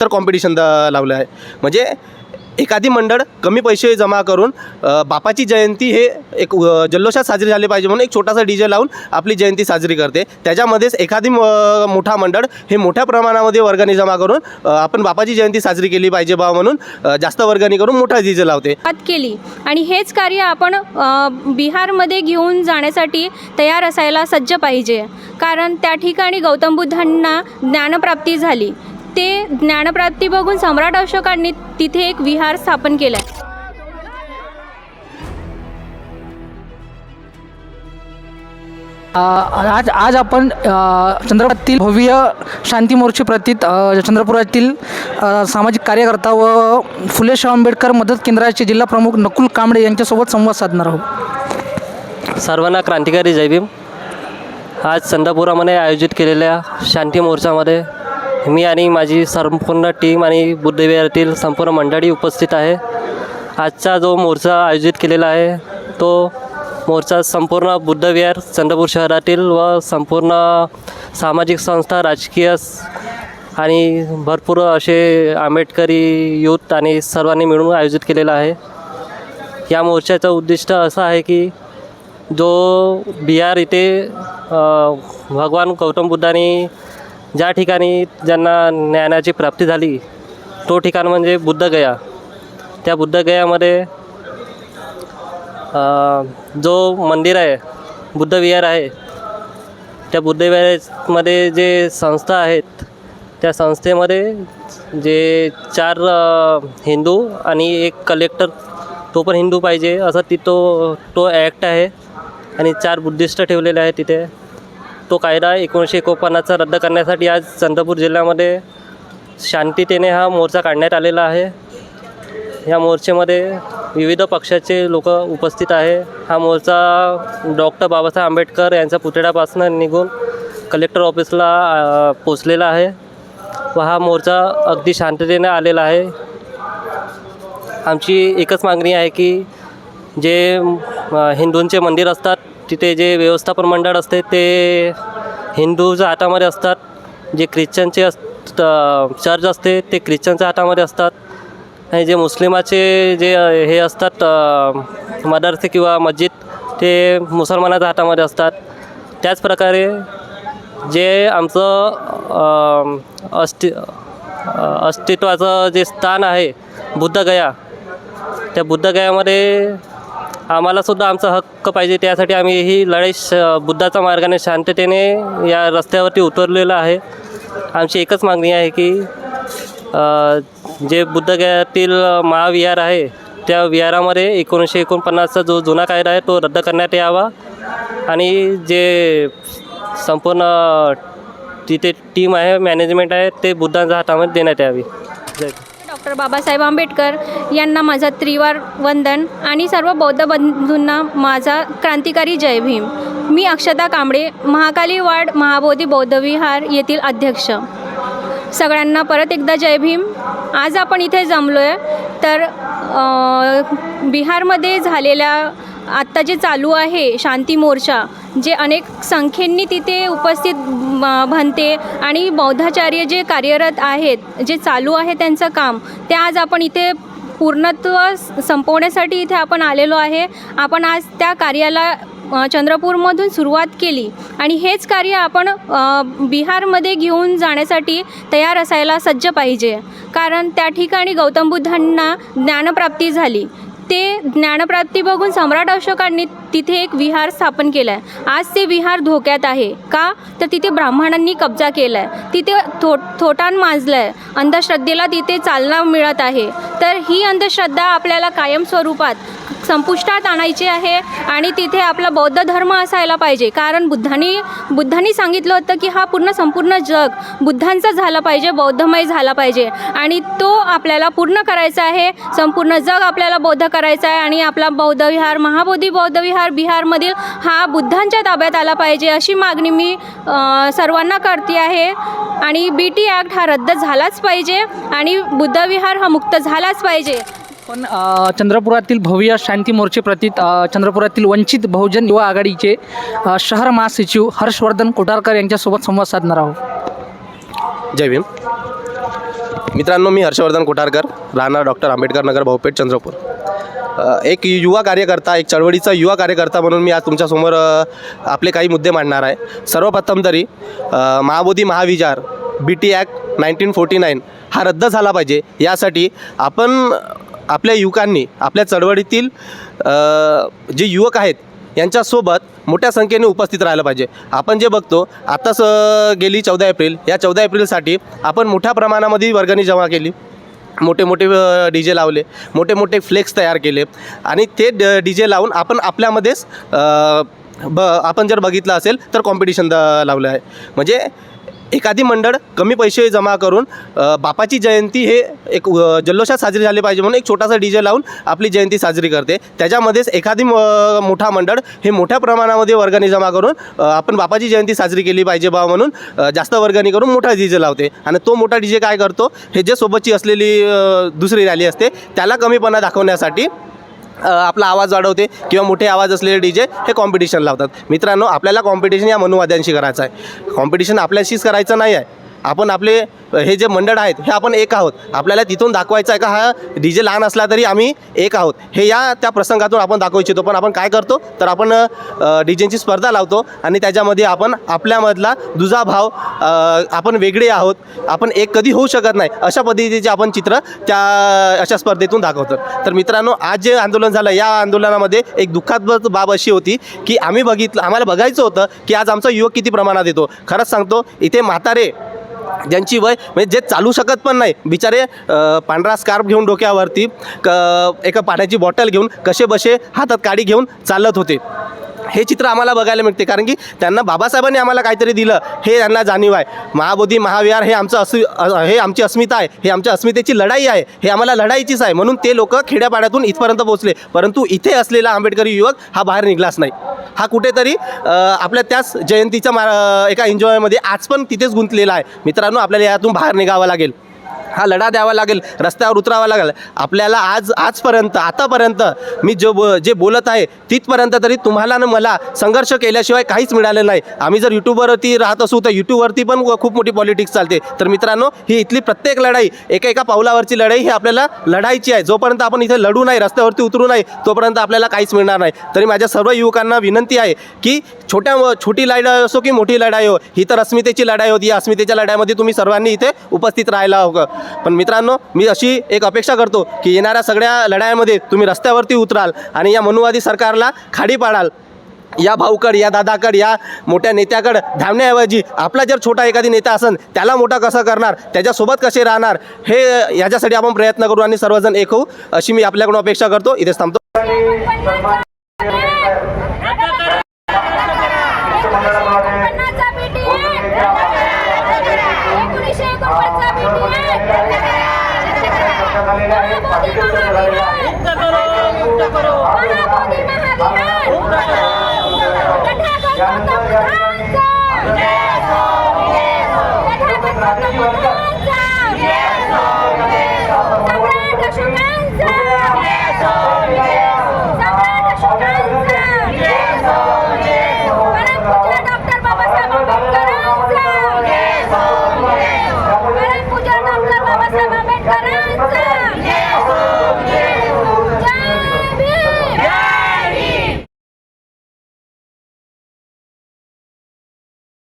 तर कॉम्पिटिशन लावलं आहे. म्हणजे एखादी मंडळ कमी पैसे जमा करून बापाची जयंती हे एक जल्लोषात साजरी झाली पाहिजे म्हणून एक छोटासा डी जे लावून आपली जयंती साजरी करते. त्याच्यामध्येच एखादी म- मोठा मंडळ हे मोठ्या प्रमाणामध्ये वर्गणी जमा करून आपण बापाची जयंती साजरी केली पाहिजे बा म्हणून जास्त वर्गणी करून मोठा डी जे लावते केली. आणि हेच कार्य आपण बिहारमध्ये घेऊन जाण्यासाठी तयार असायला सज्ज पाहिजे. कारण त्या ठिकाणी गौतम बुद्धांना ज्ञानप्राप्ती झाली. ते ज्ञानप्राप्ती बघून सम्राट अशोकांनी तिथे एक विहार स्थापन केलं आज आज आपण चंद्रपुरातील भव्य शांती मोर्चे प्रतीत चंद्रपुरातील सामाजिक कार्यकर्ता व फुले शाह आंबेडकर मदत केंद्राचे जिल्हा प्रमुख नकुल कांबळे यांच्यासोबत संवाद साधणार आहोत. सर्वांना क्रांतिकारी जय भीम. आज चंद्रपुरामध्ये आयोजित केलेल्या शांती मोर्चामध्ये मी आणि माझी संपूर्ण टीम आणि बुद्धविहारातील संपूर्ण मंडळी उपस्थित आहे. आजचा जो मोर्चा आयोजित केलेला आहे तो मोर्चा संपूर्ण बुद्धविहार चंद्रपूर शहरातील व संपूर्ण सामाजिक संस्था राजकीय आणि भरपूर असे आंबेडकरी युथ आणि सर्वांनी मिळून आयोजित केलेला आहे. या मोर्चाचं उद्दिष्ट असं आहे की जो बिहार इथे भगवान गौतम बुद्धाने ज्या ठिकाणी ज्यांना ज्ञानाची प्राप्ती झाली तो ठिकाण म्हणजे बुद्धगया त्या बुद्धगयामध्ये जो मंदिर आहे बुद्धविहार आहे त्या बुद्धविहारामध्ये जे संस्था आहेत त्या संस्थेमध्ये जे चार हिंदू आणि एक कलेक्टर तो पण हिंदू पाहिजे असं ती तो तो ॲक्ट आहे आणि चार बुद्धिस्ट ठेवलेले आहे तिथे. तो कायदा एकोणीसशे एकोणपन्नासचा रद्द करण्यासाठी आज चंद्रपूर जिल्ह्यामध्ये शांततेने हा मोर्चा काढण्यात आलेला आहे. या मोर्चेमध्ये विविध पक्षाचे लोक उपस्थित आहे. हा मोर्चा डॉक्टर बाबासाहेब आंबेडकर यांच्या पुतळ्यापासून निघून कलेक्टर ऑफिसला पोचलेला आहे व हा मोर्चा अगदी शांततेने आलेला आहे. आमची एकच मागणी आहे की जे हिंदूंचे मंदिर असतात तिथे जे व्यवस्थापन मंडळ असते ते हिंदूच्या हातामध्ये असतात. जे ख्रिश्चनचे अस चर्च असते ते ख्रिश्चनच्या हातामध्ये असतात. आणि जे मुस्लिमाचे जे हे असतात मदरसे किंवा मस्जिद ते मुसलमानाच्या हातामध्ये असतात. त्याचप्रकारे जे आमचं अस्ति अस्तित्वाचं जे स्थान आहे बुद्धगया त्या बुद्धगयामध्ये आम्हालासुद्धा आमचा हक्क पाहिजे त्यासाठी आम्ही ही लढाई श बुद्धाच्या मार्गाने शांततेने या रस्त्यावरती उतरलेलं आहे. आमची एकच मागणी आहे की जे बुद्धगयातील महाविहार आहे त्या विहारामध्ये एकोणीसशे एकोणपन्नासचा जो जुना कायदा आहे तो रद्द करण्यात यावा. आणि जे संपूर्ण तिथे टीम आहे मॅनेजमेंट आहे ते बुद्धांच्या हातामध्ये देण्यात यावी. जय डॉक्टर बाबासाहेब आंबेडकर यांना माझा त्रिवार वंदन आणि सर्व बौद्ध बंधूंना माझा क्रांतिकारी जय भीम. मी अक्षता कांबळे महाकाली वाड महाबोधी बौद्ध विहार येथील अध्यक्ष. सगळ्यांना परत एकदा जय भीम. आज आपण इथे जमलो आहे तर बिहारमध्ये झालेल्या आत्ता जे चालू आहे शांती मोर्चा जे अनेक संख्येंनी तिथे उपस्थित बनते आणि बौद्धाचार्य जे कार्यरत आहेत जे चालू आहे त्यांचं काम ते आज आपण इथे पूर्णत्व संपवण्यासाठी इथे आपण आलेलो आहे. आपण आज त्या कार्याला चंद्रपूरमधून सुरुवात केली आणि हेच कार्य आपण बिहारमध्ये घेऊन जाण्यासाठी तयार असायला सज्ज पाहिजे. कारण त्या ठिकाणी गौतम बुद्धांना ज्ञानप्राप्ती झाली. ते ज्ञानप्राप्ती बघून सम्राट अशोकांनी तिथे एक विहार स्थापन केला आहे आज ते विहार धोक्यात आहे. का? तर तिथे ब्राह्मणांनी कब्जा केला आहे तिथे थो थोटान माजलं आहे अंधश्रद्धेला तिथे चालना मिळत आहे. तर ही अंधश्रद्धा आपल्याला कायम स्वरूपात संपुष्टात आणायची आहे आणि तिथे आपला बौद्ध धर्म असायला पाहिजे. कारण बुद्धांनी बुद्धांनी सांगितलं होतं की हा पूर्ण संपूर्ण जग बुद्धांचा झाला पाहिजे बौद्धमय झाला पाहिजे. आणि तो आपल्याला पूर्ण करायचा आहे. संपूर्ण जग आपल्याला बौद्ध करायचा आहे आणि आपला बौद्ध विहार महाबोधी बौद्ध विहार बिहारमधील हा बुद्धांच्या ताब्यात आला पाहिजे अशी मागणी मी सर्वांना करते आहे. आणि बी टी ॲक्ट हा रद्द झालाच पाहिजे आणि बुद्धविहार हा मुक्त झालाच पाहिजे. पण चंद्रपुरातील भव्य शांती मोर्चे प्रतीत चंद्रपुरातील वंचित बहुजन युवा आघाडीचे शहर महासचिव हर्षवर्धन कोटारकर यांच्यासोबत संवाद साधणार आहोत. जय भीम. मित्रांनो मी हर्षवर्धन कोठारकर राहणार डॉक्टर आंबेडकर नगर भाऊपेठ चंद्रपूर. एक युवा कार्यकर्ता एक चळवळीचा युवा कार्यकर्ता म्हणून मी आज तुमच्यासमोर आपले काही मुद्दे मांडणार आहे. सर्वप्रथम तरी Mahabodhi महाविचार B T act nineteen forty nine हा रद्द झाला पाहिजे. यासाठी आपण आपल्या युवकांनी आपल्या चळवळीतील जे युवक आहेत यांच्यासोबत मोठ्या संख्येने उपस्थित राहायला पाहिजे. आपण जे बघतो आत्ताच गेली चौदा एप्रिल. या चौदा एप्रिलसाठी आपण मोठ्या प्रमाणामध्ये वर्गणी जमा केली. मोठे मोठे डी जे लावले. मोठे मोठे फ्लेक्स तयार केले. आणि ते डी जे लावून आपण आपल्यामध्येच ब आपण जर बघितलं असेल तर कॉम्पिटिशन लावलं आहे. म्हणजे एखादी मंडळ कमी पैसे जमा करून बापाची जयंती हे एक जल्लोषात साजरी झाली पाहिजे म्हणून एक छोटासा डी जे लावून आपली जयंती साजरी करते. त्याच्यामध्येच एखादी म- मोठा मंडळ हे मोठ्या प्रमाणामध्ये वर्गणी जमा करून आपण बापाची जयंती साजरी केली पाहिजे बा म्हणून जास्त वर्गणी करून मोठा डी जे लावते. आणि तो मोठा डी जे काय करतो? हे जे सोबतची असलेली दुसरी रॅली असते त्याला कमीपणा दाखवण्यासाठी आपला आवाज वाढवते किंवा मोठे आवाज असलेले डी जे हे कॉम्पिटिशन लावतात. मित्रांनो आपल्याला कॉम्पिटिशन या मनुवाद्यांशी करायचं आहे. कॉम्पिटिशन आपल्याशीच करायचं नाही आहे. आपण आपले हे जे मंडळ आहेत हे आपण एक आहोत. आपल्याला तिथून दाखवायचं आहे का हा डी जे लहान असला तरी आम्ही एक आहोत. हे या त्या प्रसंगातून आपण दाखवू इच्छितो. पण आपण काय करतो तर आपण डी जेची स्पर्धा लावतो आणि त्याच्यामध्ये आपण आपल्यामधला दुजा भाव आपण वेगळे आहोत. आपण एक कधी होऊ शकत नाही अशा पद्धतीचे आपण चित्र त्या अशा स्पर्धेतून दाखवतो. तर मित्रांनो आज जे आंदोलन झालं या आंदोलनामध्ये एक दुःखास्पद बाब अशी होती की आम्ही बघितलं आम्हाला बघायचं होतं की आज आमचा युवक किती प्रमाणात येतो. खरंच सांगतो इथे म्हातारे ज्यांची वय म्हणजे जे चालू शकत पण नाही. बिचारे पांढरा स्कार्फ घेऊन डोक्यावरती क एका पाण्याची बॉटल घेऊन कसे बसे हातात काडी घेऊन चालत होते. हे चित्र आम्हाला बघायला मिळते. कारण की त्यांना बाबासाहेबांनी आम्हाला काहीतरी दिलं. हे त्यांना जाणीव आहे. महाबोधी महाविहार हे आमचं असु हे आमची अस्मिता आहे. हे आमच्या अस्मितेची लढाई आहे. हे आम्हाला लढाईचीच आहे. म्हणून ते लोक खेड्यापाड्यातून इथपर्यंत पोहोचले. परंतु इथे असलेला आंबेडकरी युवक हा बाहेर निघलाच नाही. हा कुठेतरी आपल्या त्याच जयंतीच्या मा एका एन्जॉयमध्ये आज पण तिथेच गुंतलेला आहे. मित्रांनो आपल्याला यातून बाहेर निघावं लागेल. हा लढा द्यावा लागेल रस्त्यावर उतरावा लागेल. आपल्याला आज आजपर्यंत आतापर्यंत मी जो बो जे बोलत आहे तिथपर्यंत तरी तुम्हाला ना मला संघर्ष केल्याशिवाय काहीच मिळालं नाही. आम्ही जर यूट्यूबवरती राहत असू तर यूट्यूबवरती पण खूप मोठी पॉलिटिक्स चालते. तर मित्रांनो ही इथली प्रत्येक लढाई एका एका पावलावरची लढाई ही आपल्याला लढायची आहे. जोपर्यंत आपण इथे लढू नाही रस्त्यावरती उतरू नाही तोपर्यंत आपल्याला काहीच मिळणार नाही. तरी माझ्या सर्व युवकांना विनंती आहे की छोट्या छोटी लढाई असो की मोठी लढाई हो ही तर अस्मितेची लढाई होती. या अस्मितेच्या लढाईमध्ये तुम्ही सर्वांनी इथे उपस्थित राहायला हवं. पण मित्रांनो मी अशी एक अपेक्षा करतो की येणाऱ्या सगळ्या लढायामध्ये तुम्ही रस्त्यावरती उतराल आणि या मनुवादी सरकारला खाडी पाडाल. या भाऊकड या दादाकड या मोठ्या नेत्याकड धावण्याऐवजी आपला जर छोटा एखादी नेता असेल त्याला मोठा कसा करणार? त्याच्यासोबत कसे राहणार? हे याच्यासाठी आपण प्रयत्न करू आणि सर्वजण एक होऊ अशी मी आपल्याकडून अपेक्षा करतो. इथेच थांबतो. মুক্ত करो মুক্ত करो মুক্ত করো